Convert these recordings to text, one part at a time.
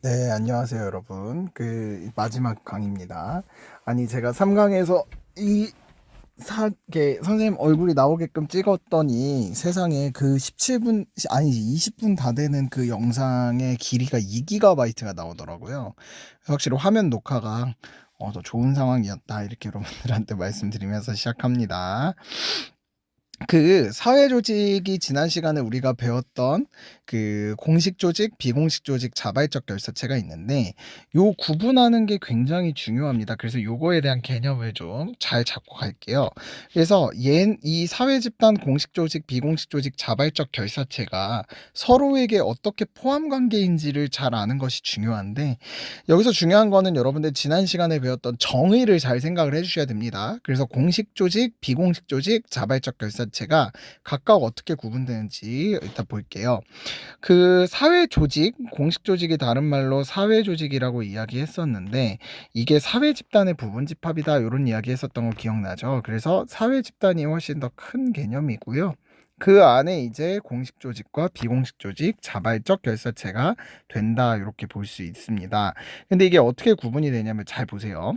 네, 안녕하세요, 여러분. 그 마지막 강의입니다. 아니, 제가 3강에서 이 사게 선생님 얼굴이 나오게끔 찍었더니 세상에 그 17분 아니 20분 다 되는 그 영상의 길이가 2GB가 나오더라고요. 확실히 화면 녹화가 어, 더 좋은 상황이었다. 이렇게 여러분들한테 말씀드리면서 시작합니다. 그 사회 조직이 지난 시간에 우리가 배웠던 그 공식 조직, 비공식 조직, 자발적 결사체가 있는데 요 구분하는 게 굉장히 중요합니다. 그래서 요거에 대한 개념을 좀 잘 잡고 갈게요. 그래서 이 사회 집단 공식 조직, 비공식 조직, 자발적 결사체가 서로에게 어떻게 포함 관계인지를 잘 아는 것이 중요한데 여기서 중요한 거는 여러분들 지난 시간에 배웠던 정의를 잘 생각을 해 주셔야 됩니다. 그래서 공식 조직, 비공식 조직, 자발적 결사 체가 각각 어떻게 구분되는지 일단 볼게요. 그 사회 조직, 공식 조직이 다른 말로 사회 조직이라고 이야기했었는데 이게 사회 집단의 부분 집합이다 이런 이야기 했었던 거 기억나죠? 그래서 사회 집단이 훨씬 더 큰 개념이고요. 그 안에 이제 공식 조직과 비공식 조직, 자발적 결사체가 된다 이렇게 볼 수 있습니다. 근데 이게 어떻게 구분이 되냐면 잘 보세요.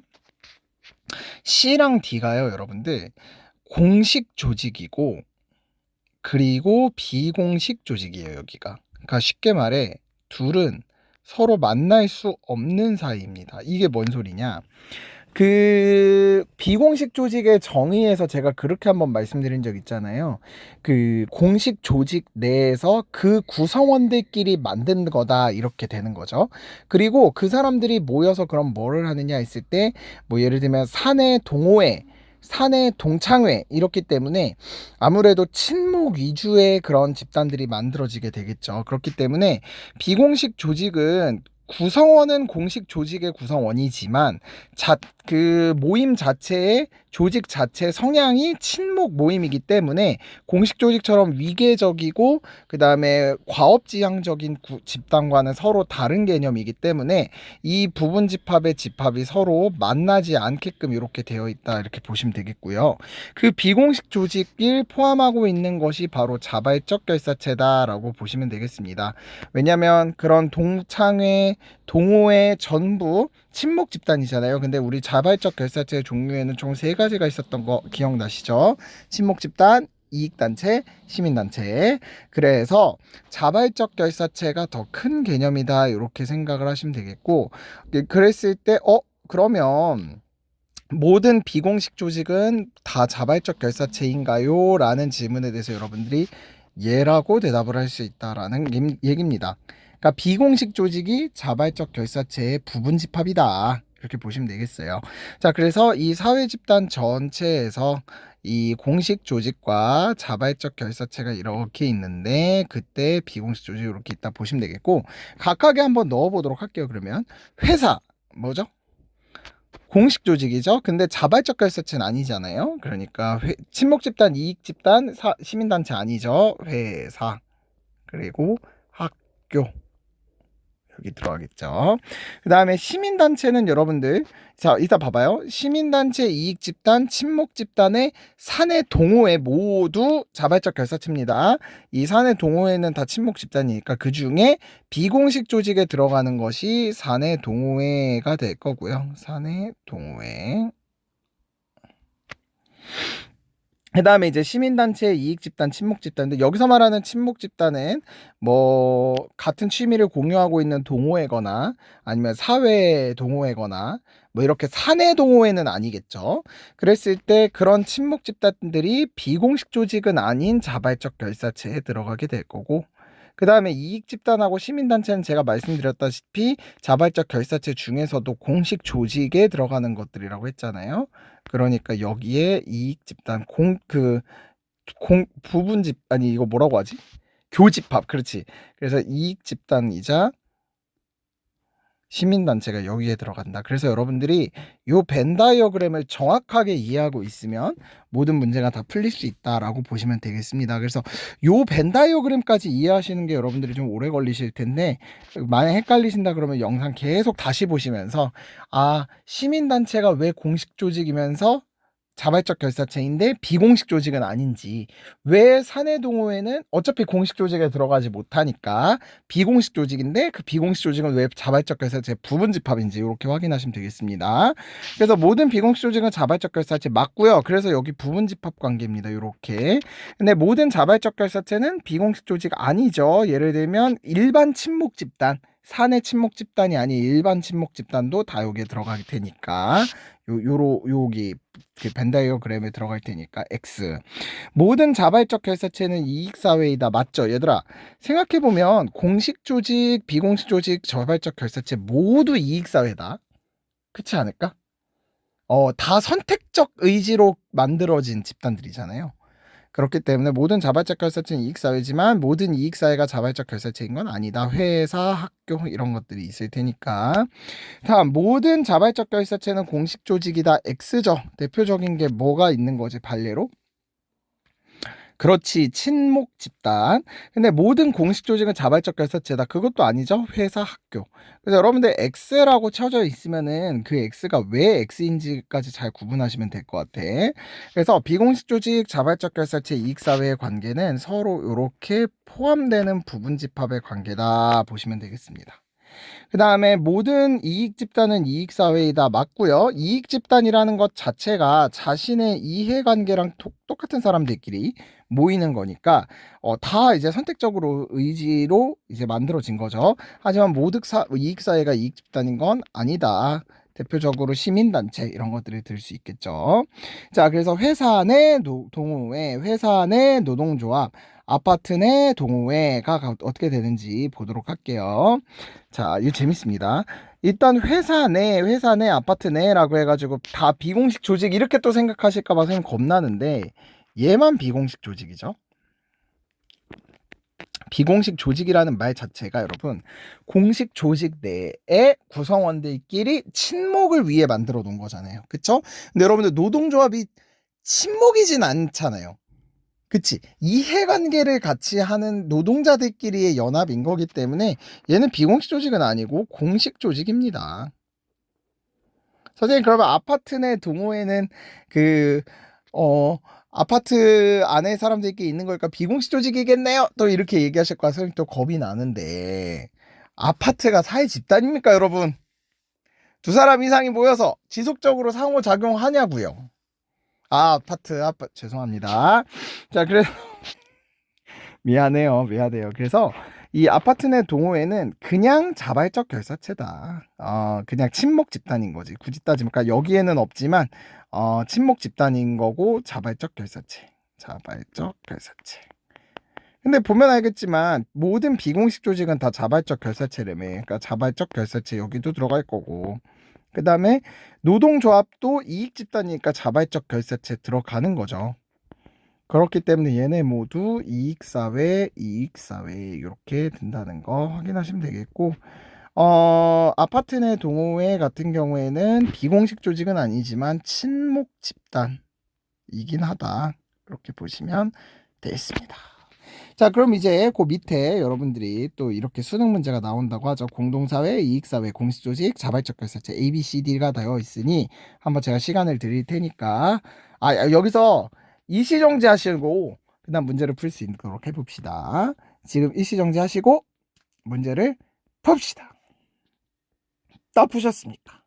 C랑 D가요, 여러분들 공식 조직이고 그리고 비공식 조직이에요, 여기가. 그러니까 쉽게 말해 둘은 서로 만날 수 없는 사이입니다. 이게 뭔 소리냐? 그 비공식 조직의 정의에서 제가 그렇게 한번 말씀드린 적 있잖아요. 그 공식 조직 내에서 그 구성원들끼리 만든 거다 이렇게 되는 거죠. 그리고 그 사람들이 모여서 그럼 뭐를 하느냐 했을 때 뭐 예를 들면 사내 동호회 사내 동창회 이렇기 때문에 아무래도 친목 위주의 그런 집단들이 만들어지게 되겠죠. 그렇기 때문에 비공식 조직은 구성원은 공식 조직의 구성원이지만 자, 그 모임 자체의 조직 자체 성향이 친목 모임이기 때문에 공식 조직처럼 위계적이고 그 다음에 과업지향적인 구, 집단과는 서로 다른 개념이기 때문에 이 부분 집합의 집합이 서로 만나지 않게끔 이렇게 되어 있다 이렇게 보시면 되겠고요. 그 비공식 조직을 포함하고 있는 것이 바로 자발적 결사체다라고 보시면 되겠습니다. 왜냐하면 그런 동창회 동호회 전부 친목 집단이잖아요. 근데 우리 자발적 결사체 종류에는 총 세 가지가 있었던 거 기억나시죠? 친목 집단, 이익단체, 시민단체. 그래서 자발적 결사체가 더 큰 개념이다. 이렇게 생각을 하시면 되겠고, 그랬을 때, 어, 그러면 모든 비공식 조직은 다 자발적 결사체인가요? 라는 질문에 대해서 여러분들이 예라고 대답을 할 수 있다라는 얘기입니다. 그러니까 비공식 조직이 자발적 결사체의 부분 집합이다. 이렇게 보시면 되겠어요. 자, 그래서 이 사회 집단 전체에서 이 공식 조직과 자발적 결사체가 이렇게 있는데 그때 비공식 조직이 이렇게 있다 보시면 되겠고 각각에 한번 넣어 보도록 할게요. 그러면 회사 뭐죠? 공식 조직이죠. 근데 자발적 결사체는 아니잖아요. 그러니까 회, 친목 집단, 이익 집단, 사, 시민단체 아니죠. 회사 그리고 학교 여기 들어가겠죠. 그 다음에 시민단체는 여러분들 자 이따 봐봐요. 시민단체, 이익집단, 친목집단의 사내 동호회 모두 자발적 결사체입니다. 이 사내 동호회는 다 친목집단이니까 그 중에 비공식 조직에 들어가는 것이 사내 동호회가 될 거고요. 사내 동호회. 그 다음에 이제 시민단체, 이익집단, 친목집단인데 여기서 말하는 친목집단은 뭐 같은 취미를 공유하고 있는 동호회거나 아니면 사회 동호회거나 뭐 이렇게 사내 동호회는 아니겠죠. 그랬을 때 그런 친목집단들이 비공식 조직은 아닌 자발적 결사체에 들어가게 될 거고 그 다음에 이익 집단하고 시민단체는 제가 말씀드렸다시피 자발적 결사체 중에서도 공식 조직에 들어가는 것들이라고 했잖아요. 그러니까 여기에 이익 집단 공 그 공 부분 집 아니 이거 뭐라고 하지? 교집합 그렇지. 그래서 이익 집단이자 시민단체가 여기에 들어간다. 그래서 여러분들이 이 벤다이어그램을 정확하게 이해하고 있으면 모든 문제가 다 풀릴 수 있다라고 보시면 되겠습니다. 그래서 이 벤다이어그램까지 이해하시는 게 여러분들이 좀 오래 걸리실 텐데 만약 헷갈리신다 그러면 영상 계속 다시 보시면서 아 시민단체가 왜 공식 조직이면서 자발적 결사체인데 비공식 조직은 아닌지 왜 사내 동호회는 어차피 공식 조직에 들어가지 못하니까 비공식 조직인데 그 비공식 조직은 왜 자발적 결사체 부분 집합인지 이렇게 확인하시면 되겠습니다. 그래서 모든 비공식 조직은 자발적 결사체 맞고요. 그래서 여기 부분 집합 관계입니다. 이렇게. 근데 모든 자발적 결사체는 비공식 조직 아니죠. 예를 들면 일반 친목 집단 사내 친목 집단이 아닌 일반 친목 집단도 다 여기에 들어가게 되니까 요 요로 여기 그 벤다이어그램에 들어갈 테니까 X. 모든 자발적 결사체는 이익 사회이다. 맞죠? 얘들아 생각해 보면 공식 조직 비공식 조직 자발적 결사체 모두 이익 사회다. 그렇지 않을까? 어 다 선택적 의지로 만들어진 집단들이잖아요 그렇기 때문에 모든 자발적 결사체는 이익사회지만 모든 이익사회가 자발적 결사체인 건 아니다. 회사, 학교 이런 것들이 있을 테니까. 다음 모든 자발적 결사체는 공식 조직이다. X죠. 대표적인 게 뭐가 있는 거지 반례로? 그렇지 친목 집단. 근데 모든 공식 조직은 자발적 결사체다. 그것도 아니죠? 회사 학교. 그래서 여러분들 X라고 쳐져 있으면은 그 X가 왜 X인지까지 잘 구분하시면 될 것 같아. 그래서 비공식 조직 자발적 결사체 이익사회의 관계는 서로 이렇게 포함되는 부분 집합의 관계다 보시면 되겠습니다 그 다음에 모든 이익 집단은 이익 사회이다 맞고요. 이익 집단이라는 것 자체가 자신의 이해관계랑 똑같은 사람들끼리 모이는 거니까 어, 다 이제 선택적으로 의지로 이제 만들어진 거죠. 하지만 모든 사, 이익 사회가 이익 집단인 건 아니다. 대표적으로 시민단체 이런 것들을 들 수 있겠죠. 자, 그래서 회사 내 노, 동호회, 회사 내 노동조합, 아파트 내 동호회가 어떻게 되는지 보도록 할게요. 자, 이거 재밌습니다. 일단 회사 내, 회사 내, 아파트 내라고 해가지고 다 비공식 조직 이렇게 또 생각하실까봐 선생님 겁나는데 얘만 비공식 조직이죠. 비공식 조직이라는 말 자체가 여러분 공식 조직 내의 구성원들끼리 친목을 위해 만들어 놓은 거잖아요. 그쵸? 근데 여러분들 노동조합이 친목이진 않잖아요. 그치? 이해관계를 같이 하는 노동자들끼리의 연합인 거기 때문에 얘는 비공식 조직은 아니고 공식 조직입니다. 선생님 그러면 아파트 내 동호회는 그 어, 아파트 안에 사람들끼리 있는 거니까 비공식 조직이겠네요. 또 이렇게 얘기하실 거야. 선생님 또 겁이 나는데 아파트가 사회 집단입니까, 여러분? 두 사람 이상이 모여서 지속적으로 상호작용하냐고요. 아, 아파트, 아파 죄송합니다. 자, 그래서 미안해요, 미안해요. 그래서 이 아파트 내 동호회는 그냥 자발적 결사체다. 어, 그냥 친목 집단인 거지. 굳이 따지면, 그러니까 여기에는 없지만 어, 친목 집단인 거고 자발적 결사체. 자발적 결사체. 근데 보면 알겠지만 모든 비공식 조직은 다 자발적 결사체라며. 그러니까 자발적 결사체 여기도 들어갈 거고. 그 다음에 노동조합도 이익 집단이니까 자발적 결사체 들어가는 거죠. 그렇기 때문에 얘네 모두 이익사회, 이익사회 이렇게 된다는 거 확인하시면 되겠고 어, 아파트 내 동호회 같은 경우에는 비공식 조직은 아니지만 친목 집단이긴 하다. 그렇게 보시면 되겠습니다. 자, 그럼 이제 그 밑에 여러분들이 또 이렇게 수능 문제가 나온다고 하죠. 공동사회, 이익사회, 공식조직, 자발적 결사체 A, B, C, D가 되어 있으니 한번 제가 시간을 드릴 테니까 아 여기서 일시정지 하시고 그다음 문제를 풀 수 있도록 해봅시다. 지금 일시정지 하시고 문제를 풉시다. 다 푸셨습니까?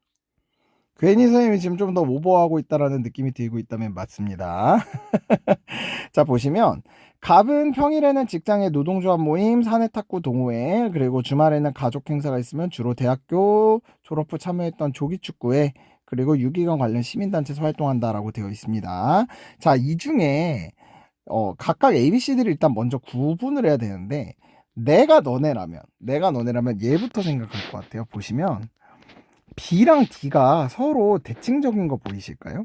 괜히 선생님이 지금 좀 더 오버하고 있다라는 느낌이 들고 있다면 맞습니다. 자, 보시면 갑은 평일에는 직장의 노동조합 모임, 사내 탁구 동호회, 그리고 주말에는 가족 행사가 있으면 주로 대학교 졸업 후 참여했던 조기 축구회, 그리고 유기견 관련 시민단체에서 활동한다라고 되어 있습니다. 자, 이 중에 어, 각각 ABC들을 일단 먼저 구분을 해야 되는데 내가 너네라면, 내가 너네라면 얘부터 생각할 것 같아요. 보시면 B랑 D가 서로 대칭적인 거 보이실까요?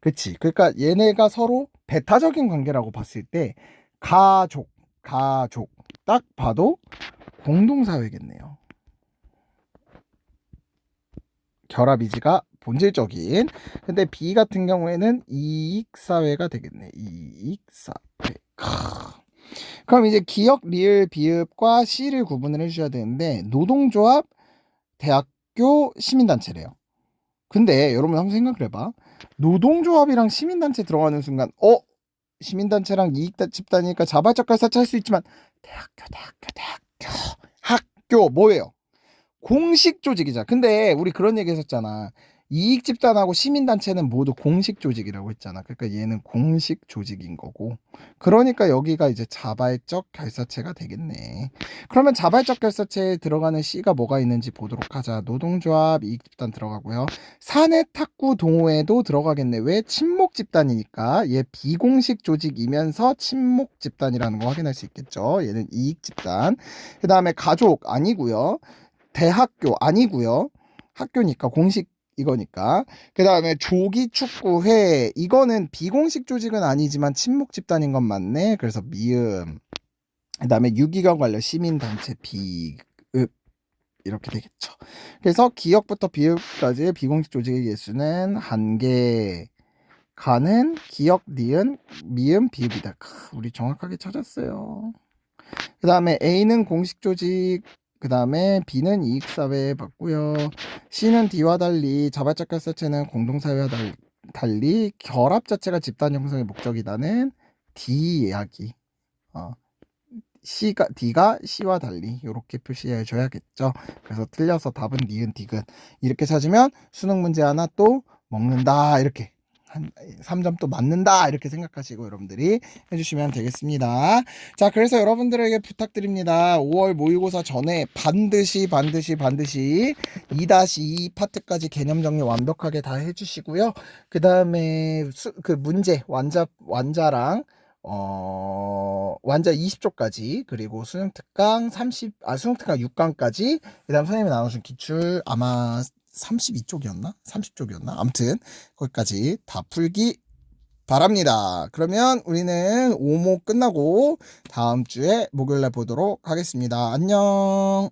그치. 그러니까 얘네가 서로 배타적인 관계라고 봤을 때 가족, 가족 딱 봐도 공동사회겠네요. 결합이지가 본질적인. 근데 B 같은 경우에는 이익사회가 되겠네. 이익사회. 그럼 이제 기억, 리을, 비읍과 C를 구분을 해주셔야 되는데 노동조합, 대학 학교 시민단체래요. 근데 여러분 한번 생각을 해봐. 노동조합이랑 시민단체 들어가는 순간, 어? 시민단체랑 이익 집단이니까 자발적 결사체 할수 있지만, 대학교, 대학교, 대학교, 학교, 뭐예요? 공식 조직이자. 근데 우리 그런 얘기 했었잖아. 이익 집단하고 시민단체는 모두 공식 조직이라고 했잖아. 그러니까 얘는 공식 조직인 거고. 그러니까 여기가 이제 자발적 결사체가 되겠네. 그러면 자발적 결사체에 들어가는 C가 뭐가 있는지 보도록 하자. 노동조합, 이익 집단 들어가고요. 사내 탁구 동호회도 들어가겠네. 왜? 친목 집단이니까. 얘 비공식 조직이면서 친목 집단이라는 거 확인할 수 있겠죠. 얘는 이익 집단. 그 다음에 가족 아니고요. 대학교 아니고요. 학교니까 공식 이거니까. 그 다음에 조기 축구회 이거는 비공식 조직은 아니지만 친목 집단인 건 맞네. 그래서 미음. 그 다음에 유기견 관련 시민단체 비읍 이렇게 되겠죠. 그래서 기역부터 비읍까지의 비공식 조직의 개수는 한 개. 가는 기역 니은 미음 비읍이다. 크, 우리 정확하게 찾았어요. 그 다음에 A는 공식 조직, 그 다음에 B는 이익사회 봤고요. C는 D와 달리 자발적 결사체는 공동사회와 달- 달리 결합 자체가 집단 형성의 목적이다는 D 이야기. 어. C가 D가 C와 달리 이렇게 표시해 줘야겠죠. 그래서 틀려서 답은 니은 디귿 이렇게 찾으면 수능 문제 하나 또 먹는다 이렇게 한 3점 또 맞는다 이렇게 생각하시고 여러분들이 해주시면 되겠습니다. 자 그래서 여러분들에게 부탁드립니다. 5월 모의고사 전에 반드시 반드시 반드시 2-2 파트까지 개념 정리 완벽하게 다 해주시고요. 그 다음에 그 문제 완자 완자랑 어 완자 20조까지 그리고 수능 특강 30 아 수능 특강 6강까지 그 다음 선생님이 나눠준 기출 아마 32쪽이었나 30쪽이었나 아무튼 거기까지 다 풀기 바랍니다. 그러면 우리는 5모 끝나고 다음 주에 목요일날 보도록 하겠습니다. 안녕.